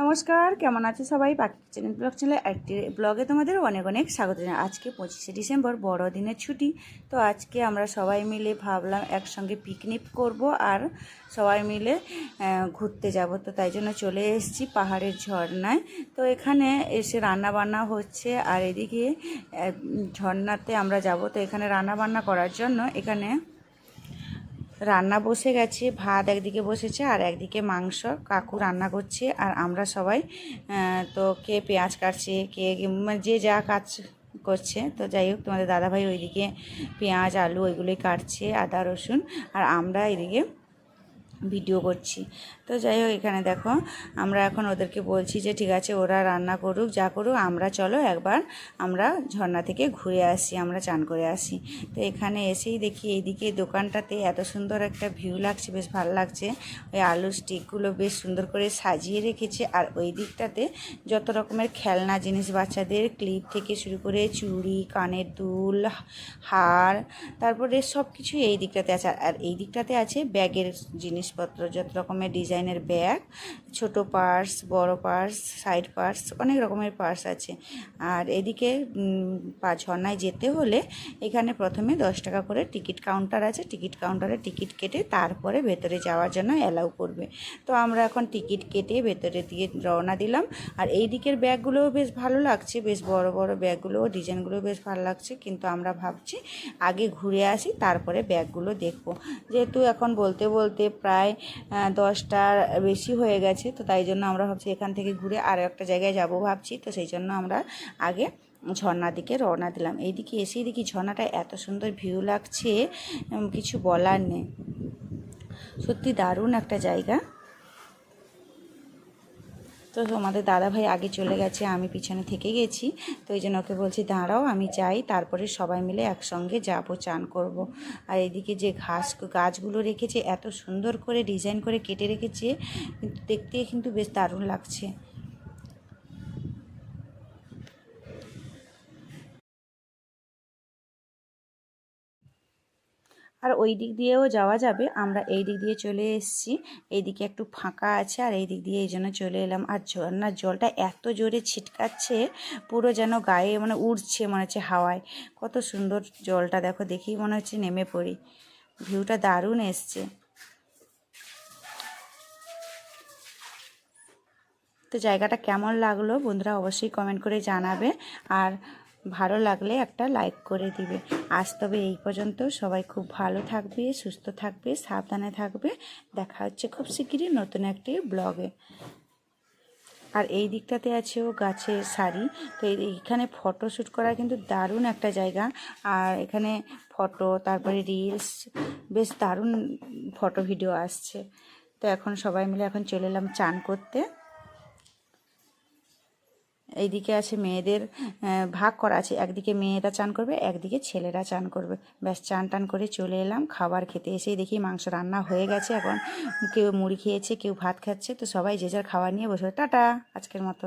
নমস্কার, কেমন আছে সবাই? পাখি চ্যানেল ব্লগ চ্যানেলে একটি ব্লগে তোমাদের অনেক অনেক স্বাগত জানাই। আজকে পঁচিশে ডিসেম্বর, বড়দিনের ছুটি। তো আজকে আমরা সবাই মিলে ভাবলাম একসঙ্গে পিকনিক করব আর সবাই মিলে ঘুরতে যাব। তো তাই জন্য চলে এসেছি পাহাড়ের ঝর্ণায়। তো এখানে এসে রান্না বান্না হচ্ছে আর এদিকে ঝর্ণাতে আমরা যাব। তো এখানে রান্না বান্না করার জন্য এখানে রান্না বসে গেছে, ভাত একদিকে বসেছে আর একদিকে মাংস। কাকু রান্না করছে আর আমরা সবাই তো কে পেঁয়াজ কাটছে, কে মানে যে যা কাজ করছে। তো যাই হোক, তোমাদের দাদাভাই ওইদিকে পেঁয়াজ, আলু ওইগুলোই কাটছে, আদা, রসুন আর আমরা এদিকে ভিডিও করছি। তো যাই হোক এখানে দেখো, আমরা এখন ওদেরকে বলছি যে, ঠিক আছে, ওরা রান্না করুক, যা করুক, আমরা চলো একবার, আমরা ঝর্ণা থেকে ঘুরে আসি, আমরা চান করে আসি। তো এখানে এসেই দেখি, এইদিকে দোকানটাতে এত সুন্দর একটা ভিউ লাগছে, বেশ ভালো লাগছে। ওই আলু স্টিকগুলো বেশ সুন্দর করে সাজিয়ে রেখেছে, আর ওই দিকটাতে যত রকমের খেলনা জিনিস, বাচ্চাদের ক্লিপ থেকে শুরু করে চুড়ি, কানের দুল, হার, তারপরে সব কিছু এই দিকটাতে আছে, আর এই দিকটাতে আছে ব্যাগের জিনিসপত্র, যত রকমের ডিজাইনের ব্যাগ, ছোট পার্স, বড় পার্স, সাইড পার্স, অনেক রকমের পার্স আছে। আর এদিকে পা ঝর্ণায় যেতে হলে এখানে প্রথমে দশ টাকা করে টিকিট কাউন্টার আছে। টিকিট কাউন্টারে টিকিট কেটে তারপরে ভেতরে যাওয়ার জন্য অ্যালাউ করবে। তো আমরা এখন টিকিট কেটে ভেতরে দিয়ে রওনা দিলাম। আর এই দিকের ব্যাগগুলোও বেশ ভালো লাগছে। বেশ বড় বড় ব্যাগগুলো ডিজাইনগুলো বেশ ভালো লাগছে। কিন্তু আমরা ভাবছি আগে ঘুরে আসি, তারপরে ব্যাগগুলো দেখব। যেহেতু এখন বলতে বলতে প্রায় আহ, দশটার বেশি হয়ে গেছে। তো তাই জন্য আমরা ভাবছি এখান থেকে ঘুরে আরও একটা জায়গায় যাব ভাবছি। তো সেই জন্য আমরা আগে ঝর্ণার দিকে রওনা দিলাম। এইদিকে এসেই দেখি ঝর্ণাটা এত সুন্দর ভিউ লাগছে কিছু বলার নেই। সত্যি দারুণ একটা জায়গা। তো আমাদের দাদাভাই আগে চলে গেছে, আমি পিছনে থেকে গেছি তো এই জন্য ওকে বলছি, দাঁড়াও, আমি যাই, তারপরে সবাই মিলে একসঙ্গে যাব, চান করব। আর এদিকে যে ঘাস, গাছগুলো রেখেছে, এত সুন্দর করে ডিজাইন করে কেটে রেখেছে দেখতে কিন্তু বেশ দারুণ লাগছে আর ওই দিক দিয়েও যাওয়া যাবে। আমরা এই দিক দিয়ে চলে এসেছি। এইদিকে একটু ফাঁকা আছে আর এই দিক দিয়ে এই জন্য চলে এলাম। আর ঝর্নার জলটা এত জোরে ছিটকাচ্ছে, পুরো যেন গায়ে মানে উড়ছে মনে হচ্ছে হাওয়ায়। কত সুন্দর জলটা দেখো, দেখেই মনে হচ্ছে নেমে পড়ি। ভিউটা দারুণ এসছে। তো জায়গাটা কেমন লাগল বন্ধুরা অবশ্যই কমেন্ট করে জানাবে। আর ভালো লাগলে একটা লাইক করে দিবে। আজ তবে এই পর্যন্ত। সবাই খুব ভালো থাকবে, সুস্থ থাকবে, সাবধানে থাকবে। দেখা হচ্ছে খুব শিগগিরই নতুন একটি ব্লগে আর এই দিকটাতে আছেও গাছের শাড়ি তো এইখানে ফটো শ্যুট করা কিন্তু দারুণ একটা জায়গা। আর এখানে ফটো তারপরে রিলস বেশ দারুণ ফটো ভিডিও আসছে। তো এখন সবাই মিলে এখন চলে এলাম চান করতে। এইদিকে আছে মেয়েদের ভাগ করা আছে। একদিকে মেয়েরা চান করবে, একদিকে ছেলেরা চান করবে। ব্যাস, চান টান করে চলে এলাম, খাবার খেতে এসেই দেখি মাংস রান্না হয়ে গেছে এখন। কেউ মুড়ি খেয়েছে, কেউ ভাত খাচ্ছে, তো সবাই যে যার খাবার নিয়ে বসে, টাটা, আজকের মতো।